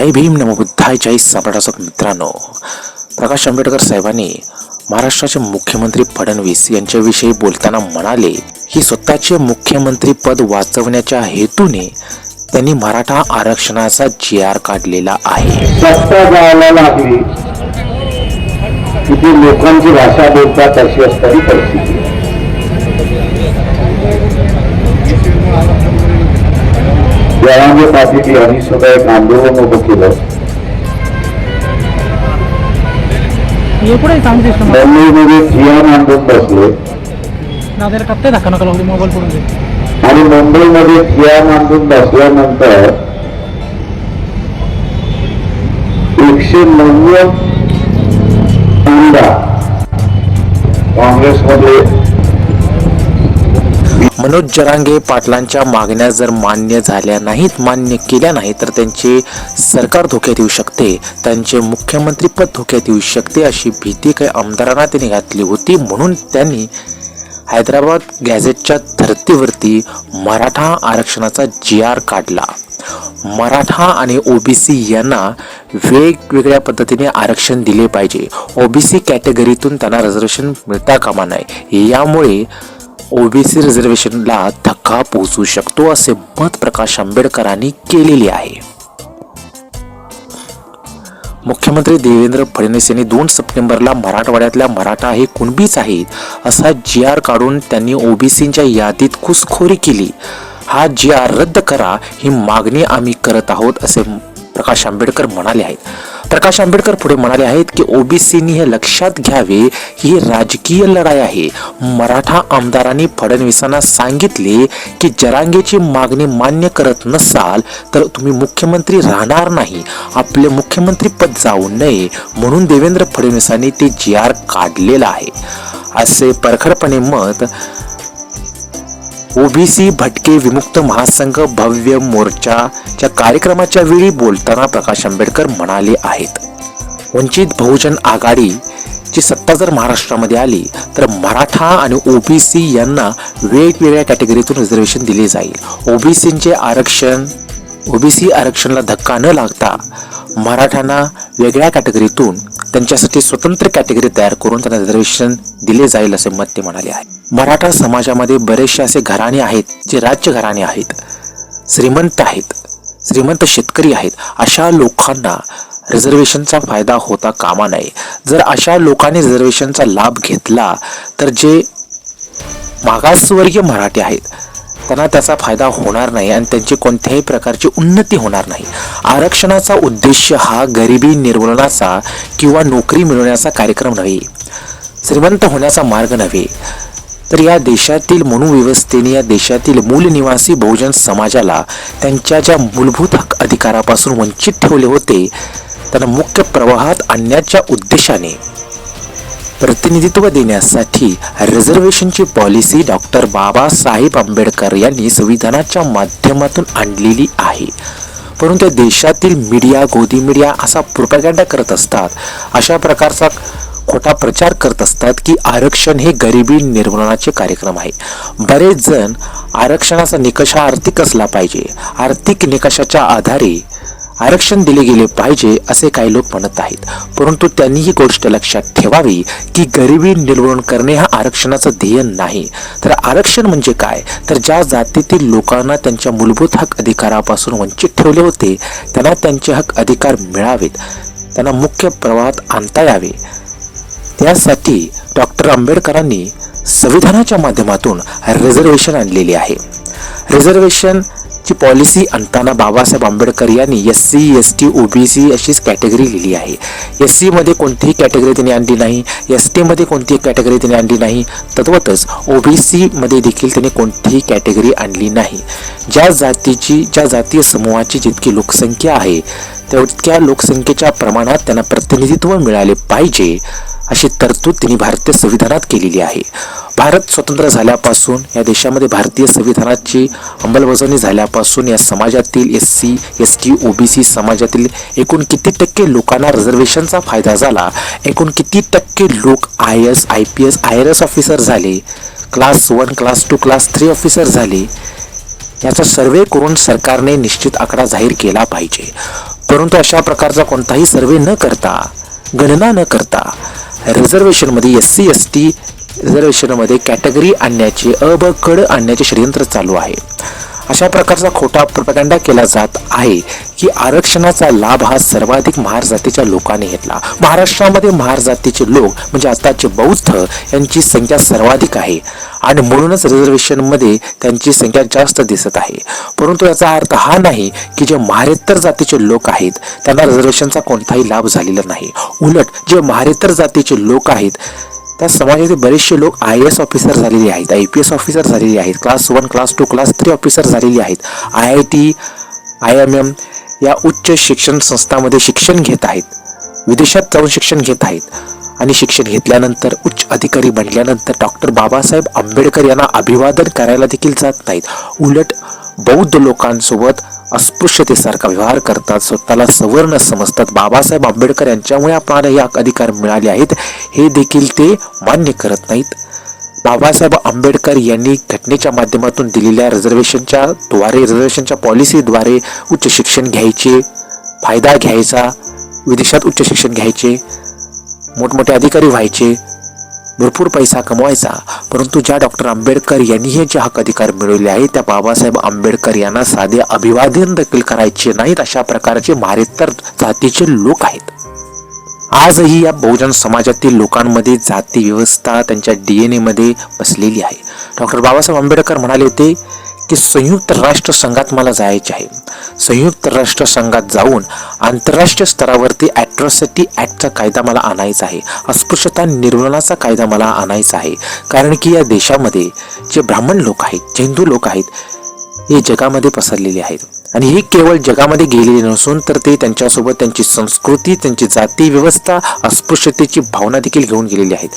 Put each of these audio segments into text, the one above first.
जय भीम नमबुद्धाय जय सम्राटासक मित्रांनो. प्रकाश आंबेडकर साहेबांनी महाराष्ट्राचे मुख्यमंत्री फडणवीस यांच्याविषयी बोलताना म्हणाले की स्वतःचे मुख्यमंत्री पद वाचवण्याच्या हेतूने त्यांनी मराठा आरक्षणाचा जी आर काढलेला आहे. लोकांची भाषा बोलतात अशी असणारी परिस्थिती. जयरामजी पाटील यांनी सुद्धा एक आंदोलन उभं केलं मुंबईमध्ये आणि मुंबईमध्ये ठियाण आंदोलन बसल्यानंतर एकशे नव्वद आमदार काँग्रेसमध्ये मनोज जरांगे पाटलांच्या मागण्या जर मान्य झाल्या नाहीत मान्य केल्या नाही तर त्यांचे सरकार धोक्यात येऊ शकते. त्यांचे मुख्यमंत्रीपद धोक्यात येऊ शकते अशी भीती काही आमदारांना त्यांनी घातली होती. म्हणून त्यांनी हैदराबाद गॅझेटच्या धर्तीवरती मराठा आरक्षणाचा जी आर काढला. मराठा आणि ओबीसी यांना वेगवेगळ्या पद्धतीने आरक्षण दिले पाहिजे. ओबीसी कॅटेगरीतून त्यांना रिझर्वेशन मिळता कामा नये. यामुळे ओबीसी रिझर्वेशनला धक्का पोहोचू शकतो असे मत प्रकाश आंबेडकरांनी केलेले आहे. मुख्यमंत्री देवेंद्र फडणवीस यांनी दोन सप्टेंबरला मराठवाड्यातल्या मराठा हे कुणबीच आहेत असा जी आर काढून त्यांनी ओबीसींच्या यादीत घुसखोरी केली. हा जी आर रद्द करा ही मागणी आम्ही करत आहोत असे प्रकाश आंबेडकर म्हणाले आहेत. प्रकाश आंबेडकर पुढे म्हणाले आहेत की ओबीसीनी हे लक्षात घ्यावे ही राजकीय लढाई आहे. मराठा आमदारांनी फडणवीसांना सांगितले की जरांगेची मागणी मान्य करत नसाल तर तुम्ही मुख्यमंत्री राहणार नाही. आपले मुख्यमंत्री पद जाऊ नये म्हणून देवेंद्र फडणवीसांनी ते जी आर काढलेलं आहे. असे परखडपणे मत ओबीसी भटके विमुक्त महासंघ भव्य मोर्चाच्या कार्यक्रमाच्या वेळी बोलताना प्रकाश आंबेडकर म्हणाले आहेत वंचित बहुजन आघाडीची सत्ता जर महाराष्ट्रामध्ये आली तर मराठा आणि ओबीसी यांना वेगवेगळ्या कॅटेगरीतून रिझर्वेशन दिले जाईल. ओबीसींचे आरक्षण ओबीसी आरक्षणाला धक्का न लागता मराठ्यांना वेगळ्या कॅटेगरीतून त्यांच्यासाठी स्वतंत्र कॅटेगरी तयार करून त्यांना रिझर्वेशन दिले जाईल असे मत ते म्हणाले आहे. मराठा समाजामध्ये बरेचसे असे घराणे आहेत जे राज्य घराणे आहेत. श्रीमंत आहेत. श्रीमंत शेतकरी आहेत. अशा लोकांना रिझर्वेशनचा फायदा होता कामा नये. जर अशा लोकांनी रिझर्वेशनचा लाभ घेतला तर जे मागासवर्गीय मराठी आहेत त्यांना त्याचा फायदा होणार नाही आणि त्यांची कोणत्याही प्रकारची उन्नती होणार नाही. आरक्षणाचा उद्देश हा गरिबी निर्मूलनाचा किंवा नोकरी मिळवण्याचा कार्यक्रम नव्हे श्रीमंत होण्याचा मार्ग नव्हे. तर या देशातील मनुव्यवस्थेने या देशातील मूल निवासी बहुजन समाजाला त्यांच्या ज्या मूलभूत हक अधिकारापासून वंचित ठेवले होते त्यांना मुख्य प्रवाहात आणण्याच्या उद्देशाने प्रतिनिधित्व देण्यासाठी रिझर्वेशनची पॉलिसी डॉक्टर बाबासाहेब आंबेडकर यांनी संविधानाच्या माध्यमातून आणलेली आहे. परंतु देशातील मीडिया गोदी मीडिया असा प्रोपॅगंडा करत असतात. अशा प्रकारचा खोटा प्रचार करत असतात की आरक्षण हे गरिबी निर्मूलनाचे कार्यक्रम आहे. बरेच जण आरक्षणाचा निकष हा आर्थिक असला पाहिजे? आर्थिक निकषाच्या आधारे आरक्षण दिले गेले पाहिजे असे काही लोक म्हणत आहेत. परंतु त्यांनी ही गोष्ट लक्षात ठेवावी की गरिबी निर्मूलन करणे हा आरक्षणाचं ध्येय नाही. तर आरक्षण म्हणजे काय? तर ज्या जातीतील लोकांना त्यांच्या मूलभूत हक अधिकारापासून वंचित ठेवले होते त्यांना त्यांचे हक अधिकार मिळावेत. त्यांना मुख्य प्रवाहात आणता यावे. त्यासाठी डॉक्टर आंबेडकरांनी संविधानाच्या माध्यमातून रिझर्वेशन आणलेली आहे. रिझर्वेशन ची पॉलिसी आणताना बाबासाहेब आंबेडकर यांनी S C S T OBC अशीच कॅटेगरी लिहिली आहे. एस सीमध्ये कोणतीही कॅटेगरी त्यांनी आणली नाही एस टीमध्ये कोणतीही कॅटेगरी त्यांनी आणली नाही तद्वतच बी सीमध्ये देखील त्यांनी कोणतीही कॅटेगरी आणली नाही. ज्या जातीची ज्या जातीय समूहाची जितकी लोकसंख्या आहे तितक्या लोकसंख्येच्या प्रमाणात त्यांना प्रतिनिधित्व मिळाले पाहिजे. अशी तरतूद त्यांनी भारतीय संविधानात केलेली आहे. भारत स्वतंत्र झाल्यापासून या देशामध्ये भारतीय संविधानाची अंमलबजावणी झाल्यापासून या समाजातील S C S T OBC समाजातील एकूण किती टक्के लोकांना रिझर्वेशनचा फायदा झाला? एकूण किती टक्के लोक I S I P S I R S officer झाले? Class one class two class three officer झाले? याचा सर्वे करून सरकारने निश्चित आकडा जाहीर केला पाहिजे. परंतु अशा प्रकारचा कोणताही सर्वे न करता गणना न करता रिझर्वेशनमध्ये एस सी एस टी रिझर्वेशनमध्ये कॅटेगरी आणण्याचे अ ब कड आणण्याचे षडयंत्र चालू आहे. अशा प्रकारचा खोटा प्रपगंडा केला जात आहे की आरक्षणाचा लाभ हा सर्वाधिक महार जातीच्या लोकांनी घेतला. महाराष्ट्रामध्ये महार जातीचे लोक म्हणजे आताचे बौद्ध यांची संख्या सर्वाधिक आहे. आणि म्हणूनच रिझर्वेशनमध्ये त्यांची संख्या जास्त दिसत आहे. परंतु याचा अर्थ हा नाही की जे महारेत्तर जातीचे लोक आहेत त्यांना रिझर्वेशनचा कोणताही लाभ झालेला नाही. उलट जे महारेत्तर जातीचे लोक आहेत त्या समाजातील बरेचसे लोक आय एस ऑफिसर झालेले आहेत आय पी एस ऑफिसर झालेले आहेत class one class two class three officer झालेले आहेत. I I T I M M या उच्च शिक्षण संस्थांमध्ये शिक्षण घेत आहेत. विदेशात जाऊन शिक्षण घेत आहेत. आणि शिक्षण घेतल्यानंतर उच्च अधिकारी बनल्यानंतर डॉक्टर बाबासाहेब आंबेडकर यांना अभिवादन करायला देखील जात नाहीत. उलट बौद्ध लोकांसोबत अस्पृश्यतेसारखा व्यवहार करतात. स्वतःला सवर्ण समजतात. बाबासाहेब आंबेडकर यांच्यामुळे आपल्याला हे अधिकार मिळाले आहेत. हे देखील ते मान्य करत नाहीत. बाबासाहेब आंबेडकर यांनी घटनेच्या माध्यमातून दिलेल्या रिझर्वेशनच्या द्वारे रिझर्वेशनच्या पॉलिसीद्वारे उच्च शिक्षण घ्यायचे फायदा घ्यायचा विदेशात उच्च शिक्षण घ्यायचे मोठमोठे अधिकारी व्हायचे. भरपूर पैसा कमवायचा. परंतु ज्या डॉक्टर आंबेडकर यांनी हे जे हक अधिकार मिळवले आहे त्या बाबासाहेब आंबेडकर यांना साधे अभिवादन देखील करायचे नाहीत अशा प्रकारचे मारेतर जातीचे लोक आहेत. आजही या बहुजन समाजातील लोकांमध्ये जाती व्यवस्था त्यांच्या डी एन एमध्ये बसलेली आहे. डॉक्टर बाबासाहेब आंबेडकर म्हणाले होते की संयुक्त राष्ट्र संघात मला जायचे आहे. संयुक्त राष्ट्र संघात जाऊन आंतरराष्ट्रीय स्तरावरती ॲट्रॉसिटी ॲक्टचा कायदा मला आणायचा आहे. अस्पृश्यता निर्मूलनाचा कायदा मला आणायचा आहे. कारण की या देशामध्ये जे ब्राह्मण लोक आहेत हिंदू लोक आहेत हे जगामध्ये पसरलेले आहेत. आणि ही केवळ जगामध्ये गेलेली नसून तर ते त्यांच्यासोबत त्यांची संस्कृती त्यांची जाती व्यवस्था अस्पृश्यतेची भावना देखील घेऊन गेलेली आहेत.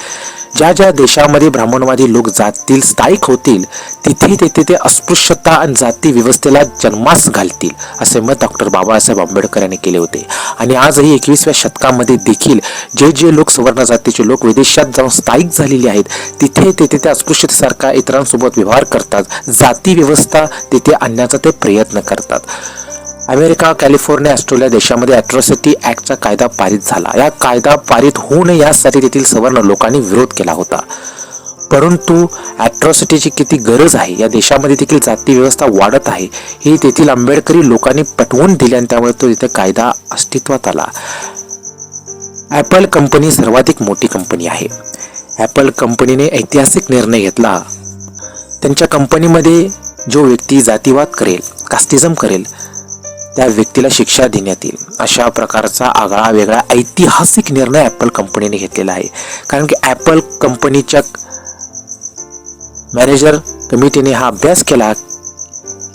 ज्या ज्या देशामध्ये ब्राह्मणवादी लोक जातील स्थायिक होतील तिथे तेथे ते अस्पृश्यता आणि जाती व्यवस्थेला जन्मास घालतील असे मत डॉक्टर बाबासाहेब आंबेडकर यांनी केले होते. आणि आजही एकवीसव्या शतकामध्ये देखील जे जे लोक सुवर्ण जातीचे लोक विदेशात जाऊन स्थायिक झालेले आहेत तिथे ते त्या अस्पृश्यतेसारखा इतरांसोबत व्यवहार करतात जाती व्यवस्था तिथे आणण्याचा ते प्रयत्न करतात. अमेरिका कॅलिफोर्निया ऑस्ट्रेलिया देशामध्ये ॲट्रॉसिटी ॲक्टचा कायदा पारित झाला. या कायदा पारित होऊ नये यासाठी तेथील सवर्ण लोकांनी विरोध केला होता. परंतु ॲट्रॉसिटीची किती गरज आहे? या देशामध्ये देखील जाती व्यवस्था वाढत आहे. ही तेथील आंबेडकरी लोकांनी पटवून दिली आणि त्यामुळे तो तिथे कायदा अस्तित्वात आला. ॲपल कंपनी सर्वाधिक मोठी कंपनी आहे. ॲपल कंपनीने ऐतिहासिक निर्णय घेतला. त्यांच्या कंपनीमध्ये जो व्यक्ती जातीवाद करेल कास्टिझम करेल त्या व्यक्तीला शिक्षा देण्यात येईल. अशा प्रकारचा आगळा वेगळा ऐतिहासिक निर्णय ॲपल कंपनीने घेतलेला आहे. कारण की ॲपल कंपनीच्या मॅनेजर कमिटीने हा अभ्यास केला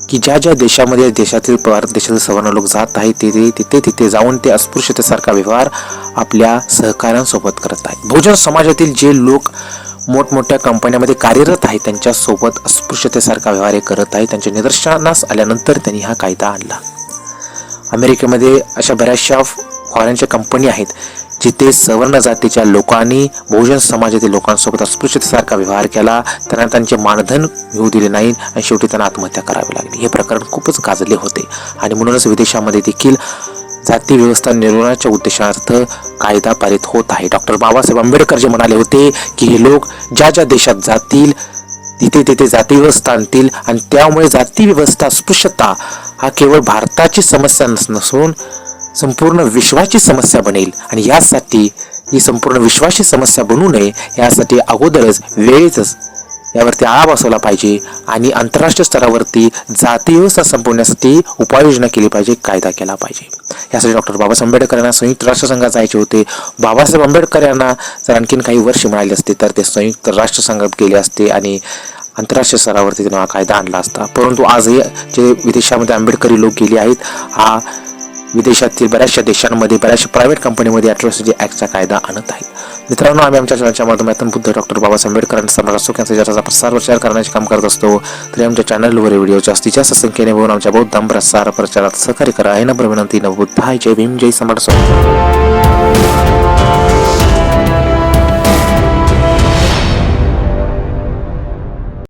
की ज्या ज्या देशामध्ये देशातील भारत देशातील सवर्ण लोक जात आहेत तिथे तिथे तिथे जाऊन ते अस्पृश्यतेसारखा व्यवहार आपल्या सहकाऱ्यांसोबत करत आहेत. बहुजन समाजातील जे लोक मोठमोठ्या कंपन्यामध्ये कार्यरत आहे त्यांच्यासोबत अस्पृश्यतेसारखा व्यवहार करत आहे. त्यांच्या निदर्शनास आल्यानंतर त्यांनी हा कायदा आणला. अमेरिकेमध्ये अशा बऱ्याचशा फॉरेनच्या कंपनी आहेत जिथे सवर्ण जातीच्या लोकांनी बहुजन समाजातील लोकांसोबत अस्पृश्यतेसारखा व्यवहार केला. त्यांना त्यांचे मानधन मिळू दिले नाही आणि शेवटी त्यांना आत्महत्या करावी लागली. हे प्रकरण खूपच गाजले होते. आणि म्हणूनच विदेशामध्ये देखील जाती व्यवस्था निर्मूलनाच्या उद्देशार्थ कायदा पारित होत आहे. डॉक्टर बाबासाहेब आंबेडकर जे म्हणाले होते की हे लोक ज्या ज्या देशात जातील तिथे तिथे जाती व्यवस्था आणतील आणि त्यामुळे जाती व्यवस्था अस्पृश्यता हा केवळ भारताची समस्या नस- नसून संपूर्ण विश्वाची समस्या बनेल आणि यासाठी ही संपूर्ण विश्वाची समस्या बनू नये यासाठी अगोदरच वेळेतच यावरती आळा बसवला पाहिजे आणि आंतरराष्ट्रीय स्तरावरती जाती व्यवस्था संपवण्यासाठी उपाययोजना केली पाहिजे कायदा केला पाहिजे. यासाठी डॉक्टर बाबासाहेब आंबेडकर यांना संयुक्त राष्ट्रसंघात जायचे होते. बाबासाहेब आंबेडकर यांना जर आणखीन काही वर्ष मिळाले असते तर ते संयुक्त राष्ट्रसंघात गेले असते आणि आंतरराष्ट्रीय स्तरावरती त्यांना हा कायदा आणला असता. परंतु आजही जे विदेशामध्ये आंबेडकरी लोक गेले आहेत हा विदेशातील बऱ्याचशा देशांमध्ये बऱ्याचशा प्रायव्हेट कंपनीमध्ये अॅट्रॉसिटी ॲक्टचा कायदा आणत आहे. मित्रांनो आम्ही आमच्या चॅनलच्या माध्यमातून बुद्ध डॉक्टर बाबासाहेब आंबेडकरांचा आणि सम्राट अशोक प्रसार प्रचार करण्याचे काम करत असतो तरी आमच्या चॅनलवर व्हिडिओ जास्तीत जास्त संख्येने बघून आमच्या बौद्ध प्रसार प्रचारात सहकार्य करा. हे नंबर विनंती नवबुद्ध. हाय जय भीम जय सम्राट